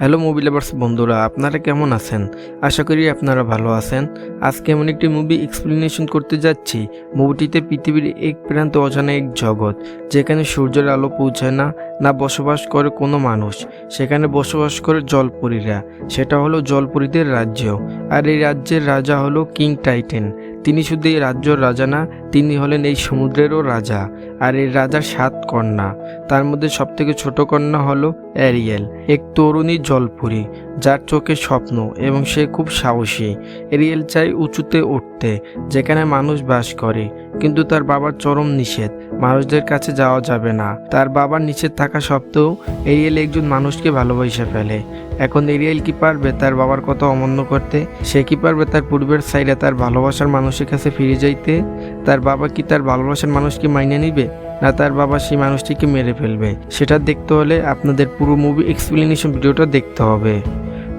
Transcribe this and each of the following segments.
Hello movie lovers বন্ধুরা, আপনারা কেমন আছেন? আশা করি আপনারা ভালো আছেন। আজকে এমন একটি মুভি এক্সপ্লেনেশন করতে যাচ্ছি। মুভিটিতে পৃথিবীর এক প্রান্ত অজানা এক জগৎ, যেখানে সূর্যের আলো পৌঁছায় না না বসবাস করে কোনো মানুষ। সেখানে বসবাস করে জলপরীরা। সেটা হলো জলপরীদের রাজ্য। আর এই রাজ্যের রাজা হলো কিং টাইটেন। তিনি শুধু এই রাজ্যর রাজা না, তিনি হলেন এই সমুদ্রেরও রাজা। আর এর রাজার সাত কন্যা। তার মধ্যে সবথেকে ছোট কন্যা হলো অ্যারিয়েল, এক তরুণী জলপুরি, যার চোখে স্বপ্ন এবং সে খুব সাহসী। এরিয়েল চাই উঁচুতে উঠতে, যেখানে মানুষ বাস করে, কিন্তু তার বাবার চরম নিষেধ। মানুষদের কাছে যাওয়া যাবে না। তার বাবার নিচে থাকা সত্ত্বেও এরিয়েল একজন মানুষকে ভালোবাসে ফেলে। এখন এরিয়েল কি পারবে তার বাবার কথা অমান্য করতে? সে কি পারবে তার পূর্বের সাইডে তার ভালোবাসার মানুষের কাছে ফিরে যাইতে? তার বাবা কি তার ভালোবাসার মানুষকে মাইনে নিবে? না তার বাবা সেই মানুষটিকে মেরে ফেলবে? সেটা দেখতে হলে আপনাদের পুরো মুভি এক্সপ্লেনেশন ভিডিওটা দেখতে হবে।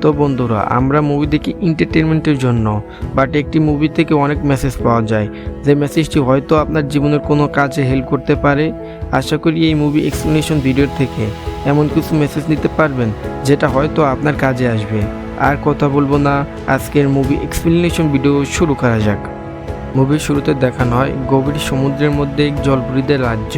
তো বন্ধুরা, আমরা মুভি দেখি এন্টারটেনমেন্টের জন্য বাট একটি মুভি থেকে অনেক মেসেজ পাওয়া যায়। যে মেসেজটি হয়তো আপনার জীবনের কোনো কাজে হেল্প করতে পারে। আশা করি এই মুভি এক্সপ্লেনেশন ভিডিওর থেকে এমন কিছু মেসেজ নিতে পারবেন, যেটা হয়তো আপনার কাজে আসবে। আর কথা বলব না, আজকের মুভি এক্সপ্লেনেশন ভিডিও শুরু করা যাক। মুভির শুরুতে দেখানো হয় গভীর সমুদ্রের মধ্যে এক জলপুরীদের রাজ্য।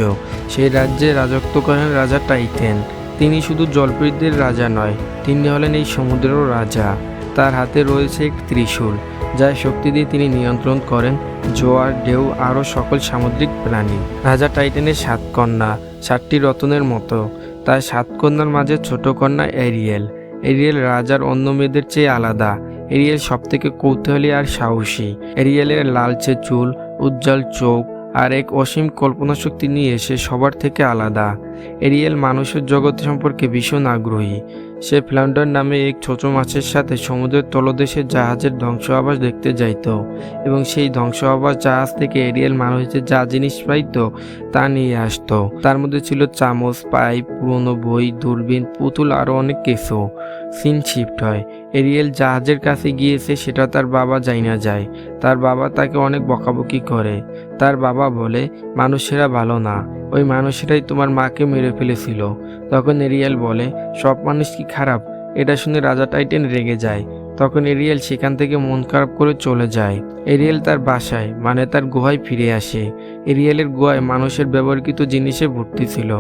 সেই রাজ্যে রাজত্ব করেন রাজা টাইটেন। তিনি শুধু জলপুরীদের রাজা নয়, তিনি হলেন এই সমুদ্রেরও রাজা। তার হাতে রয়েছে এক ত্রিশূল, যার শক্তি দিয়ে তিনি নিয়ন্ত্রণ করেন, জোয়ার, ঢেউ, আরও সকল সামুদ্রিক প্রাণী। রাজা টাইটেনের সাত কন্যা, সাতটি রতনের মতো। তার সাত কন্যার মাঝে ছোট কন্যা এরিয়েল। এরিয়েল রাজার অন্য মেয়েদের চেয়ে আলাদা। এরিয়েল সবথেকে কৌতূহলী আর সাহসী। এরিয়েলের লালচে চুল, উজ্জ্বল চোখ আর এক অসীম কল্পনা শক্তি নিয়ে সে সবার থেকে আলাদা। এরিয়েল মানুষের জগৎ সম্পর্কে ভীষণ আগ্রহী। সে ফ্লাউন্ডার নামে এক ছোট মাছের সাথে সমুদ্রের তলদেশের জাহাজের ধ্বংস আবাস দেখতে যাইত এবং সেই ধ্বংস আবাস জাহাজ থেকে এরিয়েল মানুষের যা জিনিস পাইত তা নিয়ে আসতো। তার মধ্যে ছিল চামচ, পাইপ, পুরনো বই, দূরবীন, পুতুল আরও অনেক কিছু। সিন শিফট হয়। এরিয়েল জাহাজের কাছে গিয়েছে, সেটা তার বাবা যাই না যায়। তার বাবা তাকে অনেক বকাবকি করে। তার বাবা বলে, মানুষেরা ভালো না। ওই মানুষেরাই তোমার মাকে মেরে ফেলেছিল। তখন এরিয়েল বলে, সব মানুষ কি খারাপ? এটা শুনে রাজা টাইটেন রেগে যায়। তখন এরিয়েল সেখান থেকে মন খারাপ করে চলে যায়। এরিয়েল তার বাসায় মানে তার গুহায় ফিরে আসে। এরিয়েলের গুহায় মানুষের ব্যবহৃত জিনিসে ভর্তি ছিল।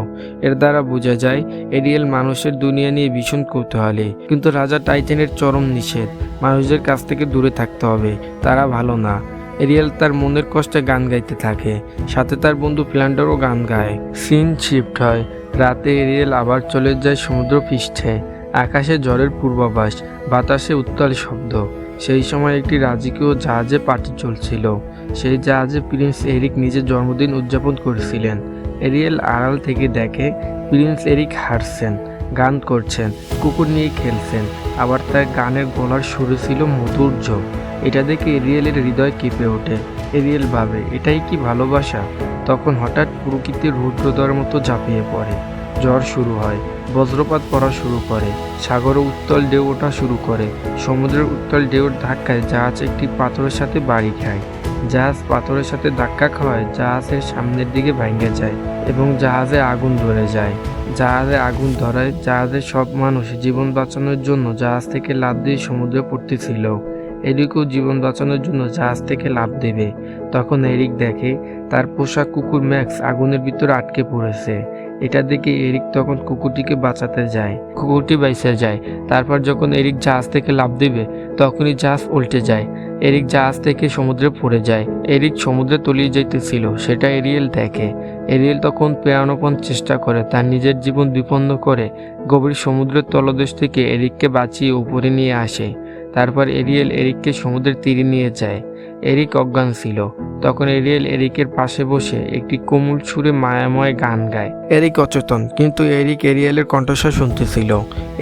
এর দ্বারা বোঝা যায়, এরিয়েল মানুষের দুনিয়া নিয়ে ভীষণ কৌতূহলী। কিন্তু রাজা টাইটেনের চরম নিষেধ, মানুষদের কাছ থেকে দূরে থাকতে হবে, তারা ভালো না। এরিয়েল তার মনের কষ্টে গান গাইতে থাকে, সাথে তার বন্ধু প্ল্যান্ডারও গান গায়। সিন শিফট হয়, রাতে এরিয়েল আবার চলে যায় সমুদ্র পৃষ্ঠে আকাশে ঝড়ের পূর্বাভাস, বাতাসে উত্তাল শব্দ। সেই সময় একটি রাজকীয় জাহাজে পার্টি চলছিল। সেই জাহাজে প্রিন্স এরিক নিজের জন্মদিন উদযাপন করেছিলেন। এরিয়েল আড়াল থেকে দেখে প্রিন্স এরিক হারছেন, গান করছেন, কুকুর নিয়ে খেলছেন। আবার তার গানের গলার সুরে ছিল মধুর্য এটা দেখে এরিয়েলের হৃদয় কেঁপে ওঠে। এরিয়েল ভাবে, এটাই কি ভালোবাসা? তখন হঠাৎ প্রকৃতির রুদ্রদর মতো ঝাঁপিয়ে পড়ে। জ্বর শুরু হয়। বজ্রপাত পড়া শুরু করে। সাগরে উত্তল ঢেউ ওঠা শুরু করে। সমুদ্রের উত্তল ঢেউর ধাক্কায় জাহাজ একটি পাথরের সাথে বাড়ি খায়। জাহাজ পাথরের সাথে ধাক্কা খাওয়ায়, জাহাজের সামনের দিকে ভেঙে যায় এবং জাহাজে আগুন ধরে যায়। জাহাজে আগুন ধরায়, জাহাজের সব মানুষ জীবন বাঁচানোর জন্য জাহাজ থেকে লাফ দিয়ে সমুদ্রে পড়তেছিল এরিকও জীবন বাঁচানোর জন্য জাহাজ থেকে লাফ দেবে। তখন এরিক দেখে, তার পোষা কুকুর ম্যাক্স আগুনের ভিতরে আটকে পড়েছে। এটা দেখে এরিক তখন কুকুরটিকে বাঁচাতে যায়। কুকুরটি বাইসে যায়। তারপর যখন এরিক জাহাজ থেকে লাফ দেবে, তখনই জাহাজ উল্টে যায়। এরিক জাহাজ থেকে সমুদ্রে পড়ে যায়। এরিক সমুদ্রে তলিয়ে যাইতেছিল, সেটা এরিয়েল দেখে। এরিয়েল তখন প্রেরণাপন চেষ্টা করে, তার নিজের জীবন বিপন্ন করে। গভীর সমুদ্রের তলদেশ থেকে এরিককে বাঁচিয়ে উপরে নিয়ে আসে। তারপর এরিয়েল এরিককে সমুদ্রের তীরে নিয়ে যায়। এরিক অজ্ঞান ছিল। তখন এরিয়েল এরিকের পাশে বসে একটি কোমল সুরে মায়াময় গান গায়। এরিক অচেতন কিন্তু এরিক এরিয়েলের কণ্ঠস্বর শুনতেছিল।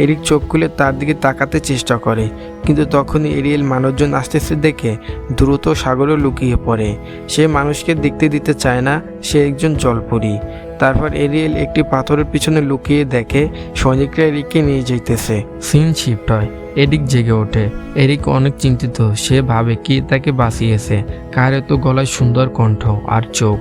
এরিক চোখ খুলে তার দিকে তাকাতে চেষ্টা করে কিন্তু তখনই এরিয়েল মানুষজন আসতেছে দেখে দ্রুত সাগরে লুকিয়ে পড়ে। সে মানুষকে দেখতে দিতে চায় না সে একজন জলপরী। তারপর এরিয়েল একটি পাথরের পিছনে লুকিয়ে দেখে সৈনিকরা এরিককে নিয়ে যাইতেছে। সিন শিফট হয় এরিক জেগে ওঠে। এরিক অনেক চিন্তিত সে ভাবে কে তাকে বাঁচিয়েছে কার এত গলায় সুন্দর কণ্ঠ আর চোখ।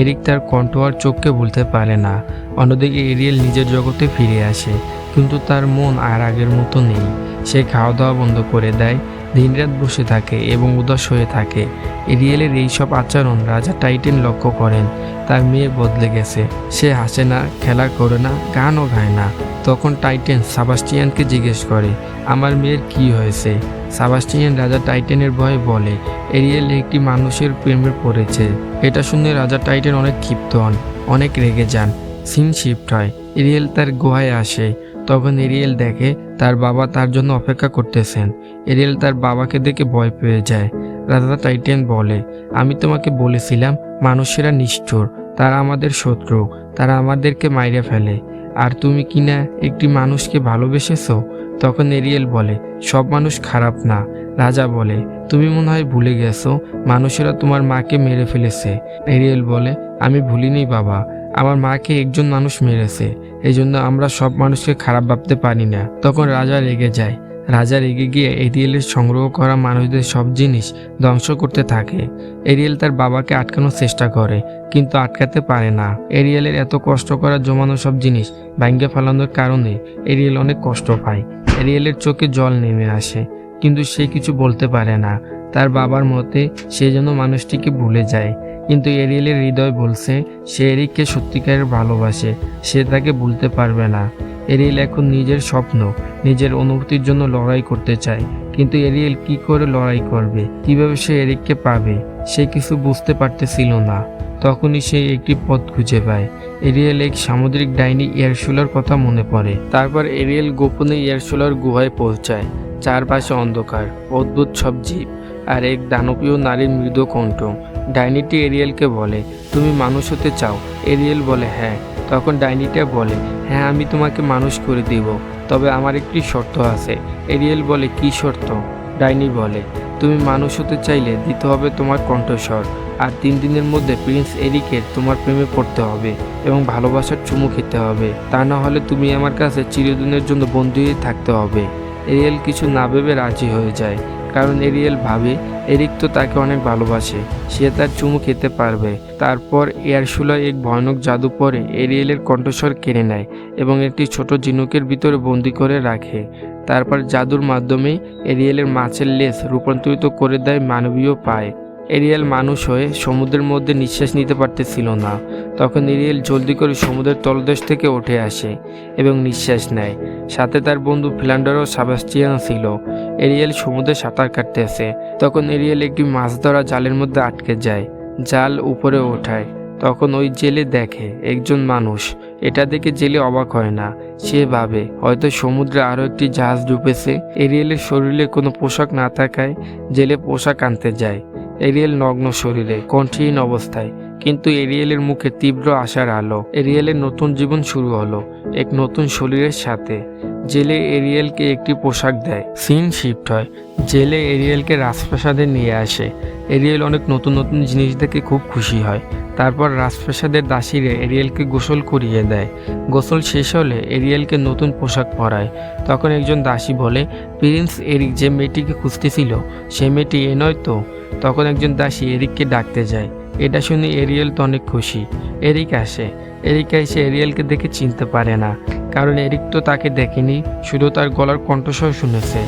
এরিক তার কণ্ঠ আর চোখকে ভুলতে পারে না। অন্যদিকে এরিয়েল নিজের জগতে ফিরে আসে, কিন্তু তার মন আর আগের মতো নেই। সে খাওয়া দাওয়া বন্ধ করে দেয় দিনরাত বসে থাকে এবং উদাস হয়ে থাকে। এরিয়েলের এইসব আচরণ রাজা টাইটেন লক্ষ্য করেন। তার মেয়ে বদলে গেছে। সে হাসে না, খেলা করে না, গানও গায় না। তখন টাইটেন সাবাস্টিয়ানকে জিজ্ঞেস করে, আমার মেয়ের কি হয়েছে? সাবাস্টিয়ান রাজা টাইটেনের ভয়ে বলে, এরিয়েল একটি মানুষের প্রেমে পড়েছে। এটা শুনে রাজা টাইটেন অনেক ক্ষিপ্ত হন, অনেক রেগে যান। সিন শিফট হয়। এরিয়েল তার গুহায় আসে। তখন এরিয়েল দেখে তার বাবা তার জন্য অপেক্ষা করতেছেন। এরিয়েল তার বাবাকে দেখে ভয় পেয়ে যায়। রাজা টাইটেন বলে, আমি তোমাকে বলেছিলাম, মানুষেরা নিষ্ঠুর, তারা আমাদের শত্রু, তারা আমাদেরকে মাইরে ফেলে। আর তুমি কিনা একটি মানুষকে ভালোবেসেছো? তখন এরিয়েল বলে, সব মানুষ খারাপ না। রাজা বলে, তুমি মনে হয় ভুলে গেছো, মানুষেরা তোমার মাকে মেরে ফেলেছে। এরিয়েল বলে, আমি ভুলিনি বাবা আমার মাকে একজন মানুষ মেরেছে এই জন্য আমরা সব মানুষকে খারাপ ভাবতে পারি না। তখন রাজা রেগে যায়। রাজা রেগে গিয়ে এরিয়েলের সংগ্রহ করা মানুষদের সব জিনিস ধ্বংস করতে থাকে। এরিয়েল তার বাবাকে আটকানোর চেষ্টা করে, কিন্তু আটকাতে পারে না। এরিয়েলের এত কষ্ট করা জমানো সব জিনিস ভাঙ্গে ফেলানোর কারণে এরিয়েল অনেক কষ্ট পায়। এরিয়েলের চোখে জল নেমে আসে, কিন্তু সে কিছু বলতে পারে না। তার বাবার মতে সে যেন মানুষটিকে ভুলে যায়। কিন্তু এরিয়েলের হৃদয় বলছে, সে এরিককে সত্যিকারের ভালোবাসে, সে তাকে ভুলতে পারবে না। এরিয়েল এখন নিজের স্বপ্ন, নিজের অনুভূতির জন্য লড়াই করতে চায়। কিন্তু এরিয়েল কি করে লড়াই করবে? কীভাবে সে এরিককে পাবে? সে কিছু বুঝতে পারতেছিল না। তখনই সে একটি পথ খুঁজে পায়। এরিয়েল এক সামুদ্রিক ডাইনি এয়ারশুলার কথা মনে পড়ে। তারপর এরিয়েল গোপনে এয়ারশুলার গুহায় পৌঁছায়। চারপাশে অন্ধকার, অদ্ভুত সব জীব। আর এক দানবীয় নারীর মৃদু কণ্ঠ। ডাইনিটি এরিয়েলকে বলে, তুমি মানুষ হতে চাও? এরিয়েল বলে হ্যাঁ। তখন ডাইনিটা বলে হ্যাঁ আমি তোমাকে মানুষ করে দিব, তবে আমার একটি শর্ত আছে। এরিয়েল বলে, কি শর্ত? ডাইনি বলে, তুমি মানুষ হতে চাইলে দিতে হবে তোমার কণ্ঠস্বর, আর তিন দিনের মধ্যে প্রিন্স এরিকের তোমার প্রেমে পড়তে হবে এবং ভালোবাসার চুমু খেতে হবে। তা না হলে তুমি আমার কাছে চিরদিনের জন্য বন্দী হয়ে থাকতে হবে। এরিয়েল কিছু না ভেবে রাজি হয়ে যায়। কারণ এরিয়েল ভাবে এরিক তো তাকে অনেক ভালোবাসে, সে তার চুমু খেতে পারবে। তারপর এয়ারশুলা এক ভয়ানক জাদু পরে এরিয়েলের কণ্ঠস্বর কেড়ে নেয় এবং একটি ছোট ঝিনুকের ভিতরে বন্দি করে রাখে। তারপর জাদুর মাধ্যমে এরিয়েলের মাছের লেস রূপান্তরিত করে দেয় মানবীয় পায়। এরিয়েল মানুষ হয়ে সমুদ্রের মধ্যে নিঃশ্বাস নিতে পারতেছিল না। তখন এরিয়েল জলদি করে সমুদ্রের তলদেশ থেকে উঠে আসে এবং নিঃশ্বাস নেয়। সাথে তার বন্ধু ফিলান্ডার ও সাবাস্টিয়ান ছিল। এরিয়েল সমুদ্রে সাঁতার কাটতেছে তখন এরিয়েল একটি মাছ ধরা জালের মধ্যে আটকে যায়। জাল উপরে ওঠায়। তখন ওই জেলে দেখে একজন মানুষ। এটা দেখে জেলে অবাক হয় না। সে ভাবে, হয়তো সমুদ্রে আরও একটি জাহাজ ডুবেছে। এরিয়েলের শরীরে কোনো পোশাক না থাকায় জেলে পোশাক আনতে যায়। এরিয়েল নগ্ন শরীরে কণ্ঠহীন অবস্থায়। কিন্তু এরিয়েলের মুখে তীব্র আশার আলো। এরিয়েলের নতুন জীবন শুরু হলো, এক নতুন শরীরের সাথে। জেলে এরিয়েলকে একটি পোশাক দেয়। সিন শিফট হয়। জেলে এরিয়েলকে রাজপ্রাসাদে নিয়ে আসে। এরিয়েল অনেক নতুন নতুন জিনিস দেখে খুব খুশি হয়। তারপর রাজপ্রাসাদের দাসীরে এরিয়েলকে গোসল করিয়ে দেয়। গোসল শেষ হলে এরিয়েলকে নতুন পোশাক পরায়। তখন একজন দাসী বলে, প্রিন্স এরিক যে মেয়েটিকে খুঁজতেছিল, সে মেয়েটি এ নয় তো? তখন একজন দাসী এরিককে ডাকতে যায়। এটা শুনে এরিয়েল তো অনেক খুশি। এরিক আসে। এরিক এসে এরিয়েলকে দেখে চিনতে পারে না। কারণ এরিক তো তাকে দেখেনি, শুধু তার গলার কণ্ঠস্বর শুনেছে।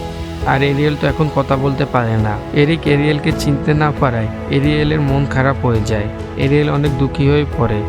আর এরিয়েল তো এখন কথা বলতে পারে না। এরিক এরিয়েলকে চিনতে না পারায় এরিয়েলের মন খারাপ হয়ে যায়। এরিয়েল অনেক দুঃখী হয়ে পড়ে।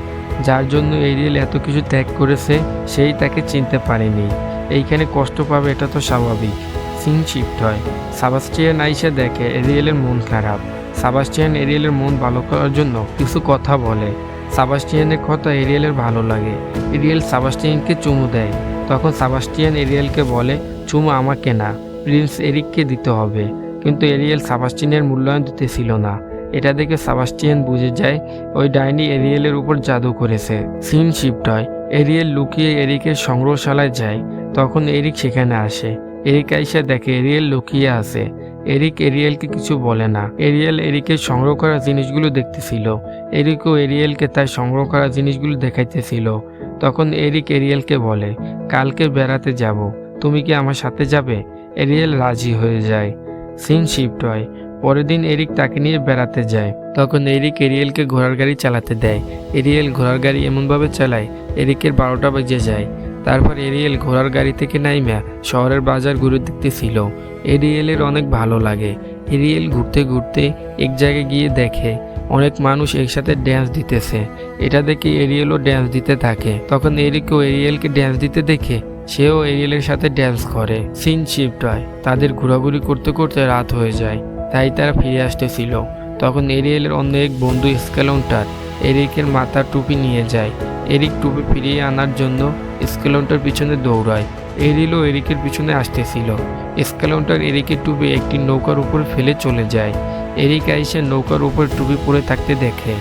যার জন্য এরিয়েল এত কিছু ত্যাগ করেছে, সেই তাকে চিনতে পারেনি। এইখানে কষ্ট পাবে, এটা তো স্বাভাবিক। সিন শিফট হয়। সাবাস্টিয়ান আইসা দেখে এরিয়েলের মন খারাপ। সাবাস্টিয়ান এরিয়েলের মন ভালো করার জন্য কিছু কথা বলে। সাবাস্টিয়ানের কথা এরিয়েলের ভালো লাগে। এরিয়েল সাবাস্টিয়ানকে চুমু দেয়। তখন সাবাস্টিয়ান এরিয়েলকে বলে, চুমু আমাকে না, প্রিন্স এরিককে দিতে হবে। কিন্তু এরিয়েল সাবাস্টিয়ানের মূল্যায়ন দিতে ছিল না। এটা দেখে সাবাস্টিয়ান বুঝে যায়, ওই ডাইনি এরিয়েলের উপর জাদু করেছে। সিন শিফট হয় এরিয়েল লুকিয়ে এরিকের সংগ্রহশালায় যায়। তখন এরিক সেখানে আসে। এরিক আইসা দেখে এরিয়েল লুকিয়ে আছে। এরিক এরিয়েলকে কিছু বলে না। এরিয়েল এরিকের সংগ্রহ করা জিনিসগুলো দেখতেছিল। এরিকও এরিয়েলকে তার সংগ্রহ করা জিনিসগুলো দেখাইতেছিল। তখন এরিক এরিয়েলকে বলে, কালকে বেড়াতে যাব। তুমি কি আমার সাথে যাবে? এরিয়েল রাজি হয়ে যায়। সিন শিফট হয়। পরের দিন এরিক তাকে নিয়ে বেড়াতে যায়। তখন এরিক এরিয়েলকে ঘোড়ার গাড়ি চালাতে দেয়। এরিয়েল ঘোড়ার গাড়ি এমনভাবে চালায়, এরিকের বারোটা বেজে যায়। তারপর এরিয়েল ঘোড়ার গাড়ি থেকে নাইমা শহরের বাজার ঘুরে দেখতেছিল এরিয়েলের অনেক ভালো লাগে। এরিয়েল ঘুরতে ঘুরতে এক জায়গায় গিয়ে দেখে, অনেক মানুষ একসাথে ড্যান্স দিতেছে। এটা দেখে এরিয়েলও ড্যান্স দিতে থাকে। তখন এরিকও এরিয়েলকে ড্যান্স দিতে দেখে, সেও এরিয়েলের সাথে ড্যান্স করে। সিন শিফট হয়। তাদের ঘোরাঘুরি করতে করতে রাত হয়ে যায়। তাই তারা ফিরে আসতেছিল। তখন এরিয়েলের অন্য এক বন্ধু স্কেলনটার এরিকের মাথার টুপি নিয়ে যায়। এরিক টুপি ফিরিয়ে আনার জন্য স্কেলনটার পিছনে দৌড়ায়। এরিলও এরিকের পিছনে আসতেছিল। স্কেলনটার এরিকের টুপি একটি নৌকার উপর ফেলে চলে যায়। এরিক আইসে নৌকার উপর টুপি পরে থাকতে দেখে।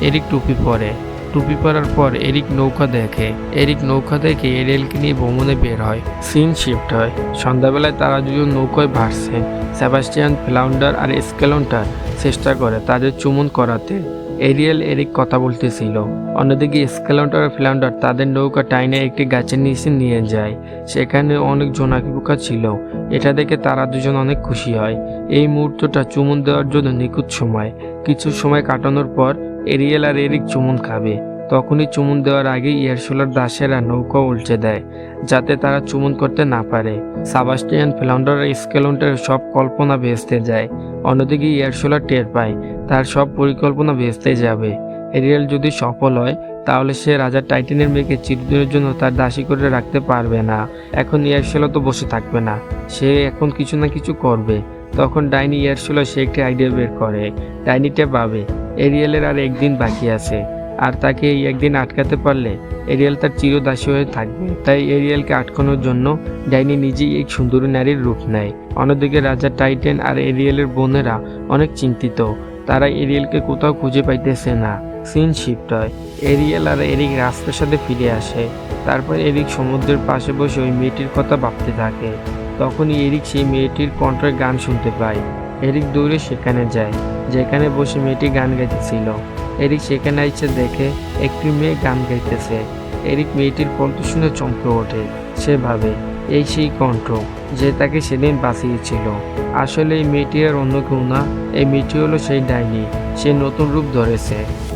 এরিক টুপি পরে। টুপি পরার পর এরিক নৌকা দেখে। এরিক নৌকা দেখে এরিয়েলকে নিয়ে ভ্রমণে বের হয়। সিন শিফট হয়। সন্ধ্যাবেলায় তারা দুজন নৌকায় ভাসছে সেবাস্টিয়ান ফ্লাউন্ডার আর স্কেলনটার চেষ্টা করে তাদের চুমন করাতে। এরিয়েল এরিক কথা বলতেছিল। অন্যদিকে স্কেলন্টার আর ফ্লাউন্ডার তাদের নৌকা টাইনে একটি গাছের নিচে নিয়ে যায়। সেখানে অনেক জোনাকি পোকা ছিল। এটা দেখে তারা দুজন অনেক খুশি হয়। এই মুহূর্তটা চুমুন দেওয়ার জন্য নিখুঁত সময়। কিছু সময় কাটানোর পর এরিয়েল আর এরিক চুমুন খাবে। তখনই চুমুন দেওয়ার আগে ইয়ারশোলার দাসেরা নৌকা উল্টে দেয়, যাতে তারা চুমুন করতে না পারে। সাবাস্টিয়ান ফ্লাউন্ডার স্কেলন্টার সব কল্পনা ভেস্তে যায়, অন্যদিকে ইয়ারশোলা টের পায়, তার সব পরিকল্পনা ভেস্তে যাবে। এরিয়াল যদি সফল হয়, তাহলে সে রাজা টাইটেনের মেয়েকে চিরদিনের জন্য তার দাসী করে রাখতে পারবে না। এখন ইয়ারশোলা তো বসে থাকবে না, সে এখন কিছু না কিছু করবে। তখন ডাইনি ইয়ারশোলা সে একটি আইডিয়া বের করে, ডাইনিটা পাবে এরিয়ালের আর একদিন বাকি আছে। আর তাকে এই একদিন আটকাতে পারলে এরিয়াল তার চিরদাসী হয়ে থাকবে। তাই এরিয়ালকে আটকানোর জন্য ডাইনি নিজেই এক সুন্দরী নারীর রূপ নেয়। অন্যদিকে রাজা টাইটেন আর এরিয়েলের বোনেরা অনেক চিন্তিত। তারা এরিয়েলকে কোথাও খুঁজে পাইতেছে না। সিন শিফট হয় এরিয়েল আর এরিক রাজপ্রাসাদে ফিরে আসে। তারপর এরিক সমুদ্রের পাশে বসে ওই মেয়েটির কথা ভাবতে থাকে। তখনই এরিক সেই মেয়েটির কণ্ঠের গান শুনতে পায়। এরিক দৌড়ে সেখানে যায়, যেখানে বসে মেয়েটি গান গাইতেছিল। এরিক সেখানে আইসে দেখে একটি মেয়ে গান গাইতেছে। এরিক মেয়েটির কণ্ঠ শুনে চমকে ওঠে। সে ভাবে, এই সেই কণ্ঠ যে তাকে সেদিন বাঁচিয়েছিল। আসলে এই মেয়েটি আর অন্য কেউ না, এই মেয়েটি হলো সেই ডাইনি। সে নতুন রূপ ধরেছে।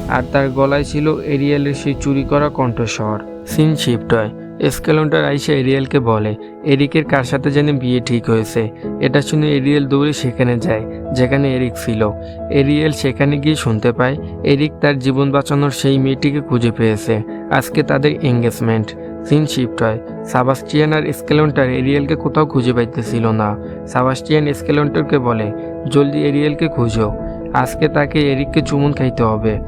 আর তার গলায় ছিল এরিয়েলের সেই চুরি করা কণ্ঠস্বর। সিন শিফট হয় স্কেলনটার আইসা এরিয়েলকে বলে, এরিকের কার সাথে যেন বিয়ে ঠিক হয়েছে? এটা শুনে এরিয়েল দৌড়ে সেখানে যায়। যেখানে এরিক ছিল। এরিয়েল সেখানে গিয়ে শুনতে পায়, এরিক তার জীবন বাঁচানোর সেই মেয়েটিকে খুঁজে পেয়েছে। আজকে তাদের এঙ্গেজমেন্ট সিন শিফট হয়। সাবাস্টিয়ান আর স্কেলন্টার এরিয়েলকে কোথাও খুঁজে পাইতেছিল না। সাবাস্টিয়ান স্কেলন্টারকে বলে, জলদি এরিয়েলকে খুঁজো। আজকে তাকে এরিককে চুমুন খাইতে হবে।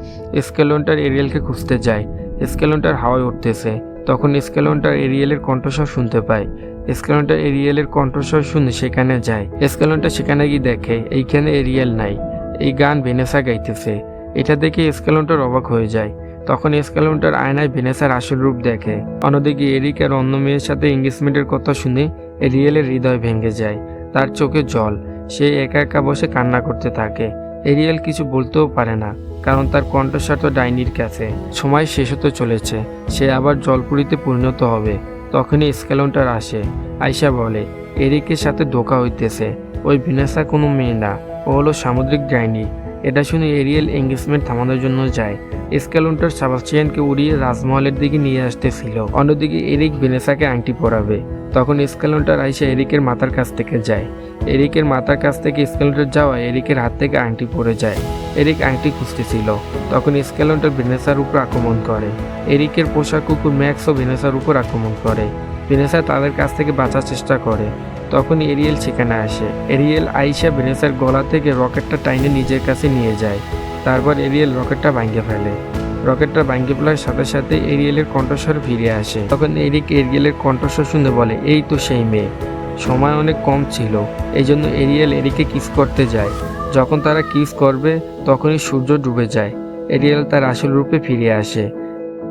স্কেলন্টার এরিয়েলকে খুঁজতে যায়। স্কেলন্টার হাওয়ায় উঠতেছে। তখন স্কেলন্টার এরিয়েলের কণ্ঠস্বর শুনতে পায়। স্কেলন্টার এরিয়েলের কণ্ঠস্বর শুনে সেখানে যায়। স্কেলন্টার সেখানে গিয়ে দেখে, এইখানে এরিয়েল নাই। এই গান ভেনেসা গাইতেছে। এটা দেখে স্কেলন্টার অবাক হয়ে যায়। তখন স্কেলন্টার আয়নায় ভেনেসার আসল রূপ দেখে। অন্যদিকে এরিক আর অন্য মেয়ের সাথে এঙ্গেজমেন্টের কথা শুনে এরিয়েলের হৃদয় ভেঙে যায়। তার চোখে জল। সে একা একা বসে কান্না করতে থাকে। এরিয়েল কিছু বলতেও পারে না, কারণ তার কণ্ঠস্বর তো ডাইনির কাছে। সময় শেষ হতে চলেছে, সে আবার জলপুরিতে পরিণত হবে। তখনই স্কেলনটার আসে। আয়সা বলে, এরিকের সাথে ধোকা হইতেছে, ওই ভিনেসা কোনো মেয়ে না, ও হলো সামুদ্রিক ডাইনি। এটা শুনে এরিয়েল এঙ্গেজমেন্ট থামানোর জন্য যায়। স্কেলনটার সাবাস্টিয়ানকে উড়িয়ে রাজমহলের দিকে নিয়ে আসতেছিল। অন্যদিকে এরিক ভেনেসাকে আংটি পরাবে। তখন স্কেলনটার আইসা এরিকের মাথার কাছ থেকে যায়। এরিকের মাথার কাছ থেকে স্কেলনটার যাওয়া এরিকের হাত থেকে আংটি পড়ে যায়। এরিক আংটি খুঁজতেছিল। তখন স্কেলনটার ভেনেসার উপর আক্রমণ করে। এরিকের পোষা কুকুর ম্যাক্সও ভেনেসার উপর আক্রমণ করে। ভেনেসা তাদের কাছ থেকে বাঁচার চেষ্টা করে। তখন এরিয়েল সেখানে আসে। এরিয়েল আইসা ভেনেসার গলা থেকে রকেটটা টাইনে নিজের কাছে নিয়ে যায়। তারপর এরিয়েল রকেটটা ভাঙে ফেলে। রকেটটা ভাঙে ফেলার সাথে সাথে এরিয়েলের কণ্ঠস্বর ফিরে আসে। তখন এরিক এরিয়েলের কণ্ঠস্বর শুনে বলে, এই তো সেই মেয়ে। সময় অনেক কম ছিল। এই জন্য এরিয়েল এরিকে কিস করতে যায়। যখন তারা কিস করবে, তখনই সূর্য ডুবে যায়। এরিয়েল তার আসল রূপে ফিরে আসে।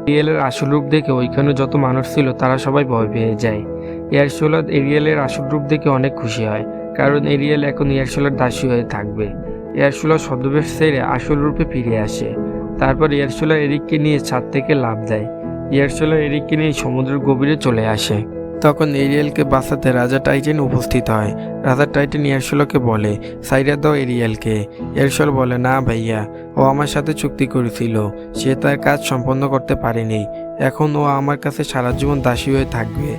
এরিয়েলের আসল রূপ দেখে ওইখানে যত মানুষ ছিল, তারা সবাই ভয় পেয়ে যায়। এয়ারশোলার এরিয়েলের আসল রূপ দেখে অনেক খুশি হয়, কারণ এরিয়েল এখন এয়ারশোলার দাসী হয়ে থাকবে। এয়ারশোলা ছদ্মবেশ ছেড়ে আসল রূপে ফিরে আসে। তারপর এয়ারশোলা এরিককে নিয়ে ছাদ থেকে লাভ দেয়। এয়ারশোলা এরিককে নিয়ে সমুদ্রের গভীরে চলে আসে। তখন এরিয়ালকে বাঁচাতে রাজা টাইটেন উপস্থিত হয়। রাজা টাইটেন ইয়ারশোলকে বলে, সাইরা, দাও এরিয়েলকে। ইয়ারশোল বলে, না ভাইয়া, ও আমার সাথে চুক্তি করেছিল। সে তার কাজ সম্পন্ন করতে পারেনি। এখন ও আমার কাছে সারা জীবন দাসী হয়ে থাকবে।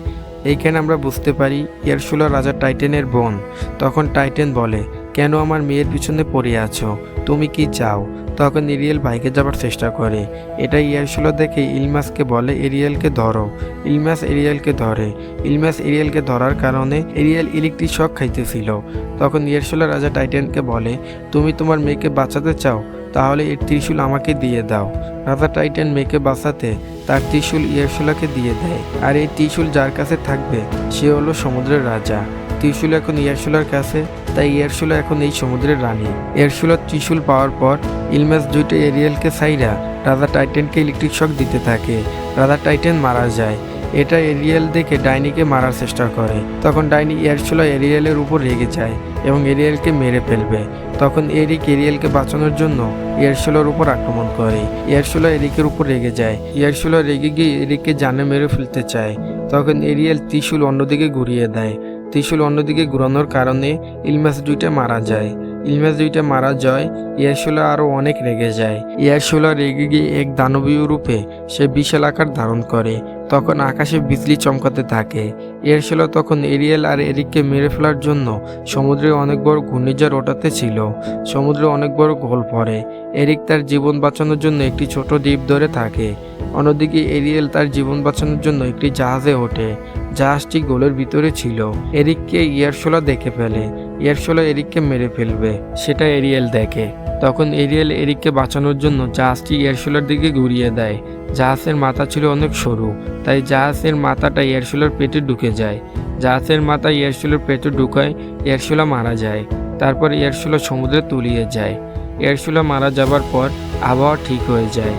এইখানে আমরা বুঝতে পারি ইয়ারশোলা রাজা টাইটেনের বোন। তখন টাইটেন বলে কেন আমার মেয়ের পিছনে পড়ে আছো? তুমি কি চাও? তখন এরিয়েল বাইকে যাবার চেষ্টা করে। এটা ইয়ারশোলা দেখে ইলমাসকে বলে, এরিয়েলকে ধরো। ইলমাস এরিয়েলকে ধরে। ইলমাস এরিয়েলকে ধরার কারণে এরিয়েল ইলেকট্রিক শক খাইতেছিল। তখন ইয়ারশোলা রাজা টাইটেনকে বলে, তুমি তোমার মেয়েকে বাঁচাতে চাও? তাহলে এর ত্রিশূল আমাকে দিয়ে দাও। রাজা টাইটেন মেয়েকে বাঁচাতে তার ত্রিশূল ইয়ারশোলাকে দিয়ে দেয়। আর এই ত্রিশূল যার কাছে থাকবে, সে হলো সমুদ্রের রাজা। ত্রিশূল এখন ইয়ারশোলার কাছে তাই ইয়ারশোলা এখন এই সমুদ্রের রানী। ইয়ারশোলার ত্রিশূল পাওয়ার পর ইলমাস দুইটা এরিয়েলকে সাইরা রাজা টাইটেনকে ইলেকট্রিক শক দিতে থাকে। রাজা টাইটেন মারা যায়। এটা এরিয়েল দেখে ডাইনিকে মারার চেষ্টা করে। তখন ডাইনি ইয়ারশোলা এরিয়েলের উপর রেগে যায় এবং এরিয়েলকে মেরে ফেলবে। তখন এরিক এরিয়েলকে বাঁচানোর জন্য ইয়ারশোলার উপর আক্রমণ করে। ইয়ারশোলা এরিকের উপর রেগে যায়। ইয়ারশোলা রেগে গিয়ে এরিককে জানে মেরে ফেলতে চায়। তখন এরিয়েল ত্রিশুল অন্যদিকে ঘুরিয়ে দেয়। ত্রিশূল অন্যদিকে ঘুরানোর কারণে ইলমাস দুইটা মারা যায়। ইলমাস দুইটা মারা যায়, ইয়ারশোলা আরও অনেক রেগে যায়। ইয়ারশোলা রেগে গিয়ে এক দানবীয় রূপে সে বিশাল আকার ধারণ করে। তখন আকাশে বিজলি চমকাতে থাকে। ইয়ারশোলা তখন এরিয়েল আর এরিককে মেরে ফেলার জন্য সমুদ্রে অনেক বড় ঘূর্ণিঝড় ওঠাতে ছিল। সমুদ্রে অনেক বড় গোল পড়ে। এরিক তার জীবন বাঁচানোর জন্য একটি ছোট দ্বীপ ধরে থাকে। অন্যদিকে এরিয়েল তার জীবন বাঁচানোর জন্য একটি জাহাজে ওঠে। জাহাজটি গোলের ভিতরে ছিল। এরিককে ইয়ারশোলা দেখে ফেলে। ইয়ারশোলা এরিককে মেরে ফেলবে, সেটা এরিয়েল দেখে। তখন এরিয়েল এরিককে বাঁচানোর জন্য জাহাজটি ইয়ারশোলার দিকে ঘুরিয়ে দেয়। জাহাজের মাথা ছিল অনেক সরু, তাই জাহাজের মাথাটা ইয়ারশোলার পেটে ঢুকে যায়। জাহাজের মাথা ইয়ারশোলার পেটে ঢুকায় ইয়ারশোলা মারা যায়, তারপর ইয়ারশোলা সমুদ্রে তলিয়ে যায়। ইয়ারশোলা মারা যাবার পর আবহাওয়া ঠিক হয়ে যায়।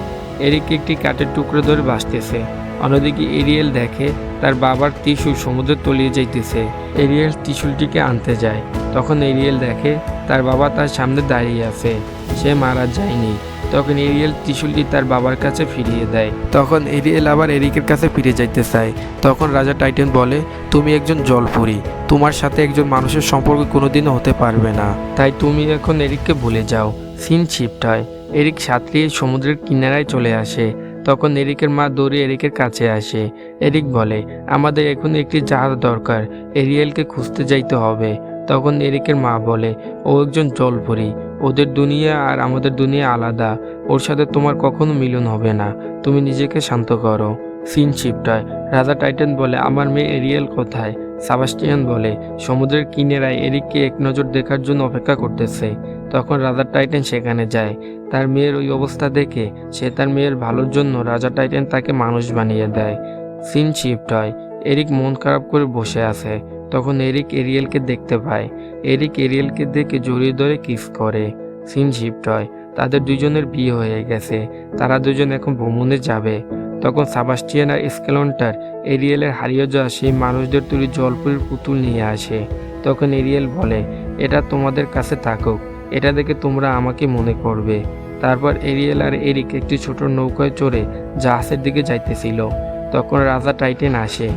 এরিক একটি কাঠের টুকরো ধরে বাঁচতেছে। অন্যদিকে এরিয়েল দেখে তার বাবার ত্রিশূল সমুদ্রে তলিয়ে যাইতেছে। এরিয়েল ত্রিশূলটিকে আনতে যায়। তখন এরিয়েল দেখে তার বাবা তার সামনে দাঁড়িয়ে আছে। সে মারা যায়নি। তখন এরিয়েল ত্রিশূলটি তার বাবার কাছে ফিরিয়ে দেয়। তখন এরিয়েল আবার এরিকের কাছে ফিরে যাইতে চায়। তখন রাজা টাইটেন বলে তুমি একজন জলপুরি। তোমার সাথে একজন মানুষের সম্পর্ক কোনোদিনও হতে পারবে না। তাই তুমি এখন এরিককে ভুলে যাও। সিন শিফট হয় এরিক সাঁতরিয়ে সমুদ্রের কিনারায় চলে আসে। তখন এরিকের মা দৌড়ে এরিকের কাছে আসে। এরিক বলে আমাদের এখন একটি জাহাজ দরকার। এরিয়েলকে খুঁজতে যাইতে হবে। তখন এরিকের মা বলে, ও একজন জলপরি ওদের দুনিয়া আর আমাদের দুনিয়া আলাদা, ওর সাথে তোমার কখনো মিলন হবে না, তুমি নিজেকে শান্ত করো। সিন শিফটায় রাজা টাইটান বলে, আমার মেয়ে এরিয়েল কোথায়? সাবাস্টিয়ান বলে, সমুদ্রের কিনারায় এরিককে এক নজর দেখার জন্য অপেক্ষা করতেছে। তখন রাজা টাইটান সেখানে যায়। তার মেয়ের ওই অবস্থা দেখে সে তার মেয়ের ভালোর জন্য রাজা টাইটান তাকে মানুষ বানিয়ে দেয়। সিন শিফট হয় এরিক মন খারাপ করে বসে আছে। তখন এরিক এরিয়েলকে দেখতে পায়। এরিক এরিয়েলকে দেখে জড়িয়ে ধরে কিস করে। সিন শিফট হয়। তাদের দুজনের বিয়ে হয়ে গেছে। তারা দুজন এখন ভ্রমণে যাবে। তখন সাবাস্টিয়ান আর স্কেলনটার এরিয়েলের হারিয়ে যাওয়া সেই মানুষদের তৈরি জলপুরের পুতুল নিয়ে আসে। তখন এরিয়েল বলে, এটা তোমাদের কাছে থাকুক। এটা দেখে তোমরা আমাকে মনে করবে। তারপর এরিয়েল আর এরিক একটি ছোট নৌকায় চড়ে জাহাজের দিকে যাইতেছিল। তখন রাজা টাইটেন আসে।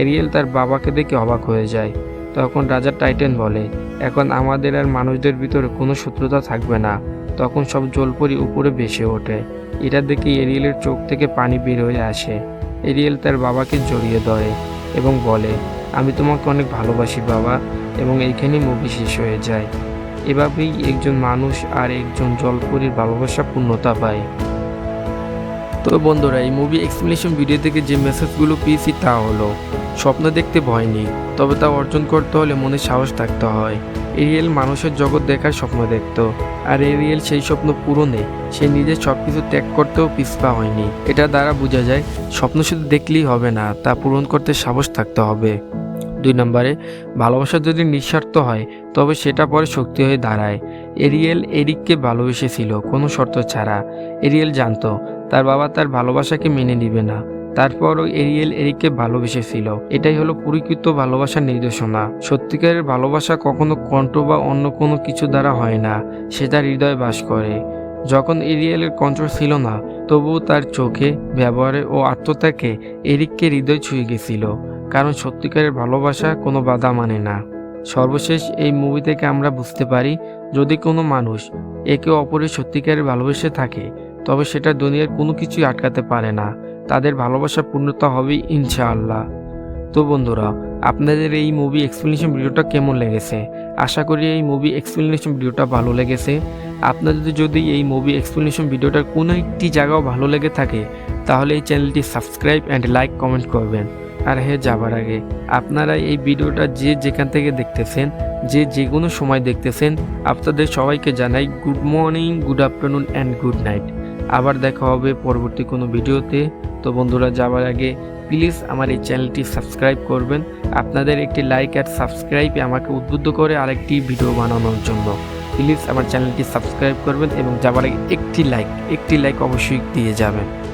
এরিয়েল তার বাবাকে দেখে অবাক হয়ে যায়। তখন রাজা টাইটেন বলে, এখন আমাদের আর মানুষদের ভিতরে কোনো শত্রুতা থাকবে না। তখন সব জলপরি উপরে ভেসে ওঠে। এটা দেখে এরিয়েলের চোখ থেকে পানি বের হয়ে আসে। এরিয়েল তার বাবাকে জড়িয়ে ধরে এবং বলে, আমি তোমাকে অনেক ভালোবাসি বাবা, এবং এইখানেই মুভি শেষ হয়ে যায়। এভাবেই একজন মানুষ আর একজন জলপরির ভালোবাসা পূর্ণতা পায়। তো বন্ধুরা, এই মুভি এক্সপ্লেনেশন ভিডিও থেকে যে মেসেজগুলো পেয়েছি তা হলো স্বপ্ন দেখতে ভয় নেই, তবে তা অর্জন করতে হলে মনে সাহস থাকতে হয়। এরিয়েল মানুষের জগৎ দেখার স্বপ্ন দেখত, আর এরিয়েল সেই স্বপ্ন পূরণে সে নিজের সব কিছু ত্যাগ করতেও পিছপা হয়নি। এটা দ্বারা বোঝা যায়, স্বপ্ন শুধু দেখলেই হবে না, তা পূরণ করতে সাহস থাকতে হবে। দুই নম্বরে, ভালোবাসা যদি নিঃস্বার্থ হয়, তবে সেটা পরে শক্তি হয়ে দাঁড়ায়। এরিয়েল এরিককে ভালোবেসেছিল, কোনো শর্ত ছাড়া। এরিয়েল জানতো, তার বাবা তার ভালোবাসাকে মেনে নিবে না। তারপরও এরিয়েল এরিককে ভালোবেসেছিল। এটাই হলো পরিকৃত ভালোবাসার নির্দেশনা। সত্যিকারের ভালোবাসা কখনো কণ্ঠ বা অন্য কোনো কিছু দ্বারা হয় না, সে তার হৃদয়ে বাস করে। যখন এরিয়েলের কণ্ঠ ছিল না, তবুও তার চোখে, ব্যবহারে ও আত্মত্যাগে এরিককে হৃদয় ছুঁয়ে গেছিল, কারণ সত্যিকারের ভালোবাসা কোনো বাধা মানে না। সর্বশেষ এই মুভি থেকে আমরা বুঝতে পারি, যদি কোনো মানুষ একে অপরের সত্যিকারের ভালোবেসে থাকে, তবে সেটা দুনিয়ার কোনো কিছুই আটকাতে পারে না। তাদের ভালোবাসা পূর্ণতা হবেই ইনশাআল্লাহ। তো বন্ধুরা, আপনাদের এই মুভি এক্সপ্লেনেশন ভিডিওটা কেমন লেগেছে? আশা করি এই মুভি এক্সপ্লেনেশন ভিডিওটা ভালো লেগেছে। আপনাদের যদি এই মুভি এক্সপ্লেনেশন ভিডিওটার কোনো একটি জায়গাও ভালো লেগে থাকে, তাহলে এই চ্যানেলটি সাবস্ক্রাইব অ্যান্ড লাইক কমেন্ট করবেন। আর হ্যাঁ যাবার আগে, আপনারা এই ভিডিওটা যে যেখান থেকে দেখতেছেন, যে যে কোনো সময় দেখতেছেন, আপনাদের সবাইকে জানাই good morning good afternoon and good night আবার দেখা হবে পরবর্তী কোনো ভিডিওতে। তো বন্ধুরা, যাওয়ার আগে প্লিজ আমার এই চ্যানেলটি সাবস্ক্রাইব করবেন। আপনাদের একটি লাইক আর সাবস্ক্রাইব আমাকে উদ্বুদ্ধ করে আরেকটি ভিডিও বানানোর জন্য। প্লিজ আমার চ্যানেলটি সাবস্ক্রাইব করবেন এবং যাবার আগে একটি লাইক একটি লাইক অবশ্যই দিয়ে যাবেন।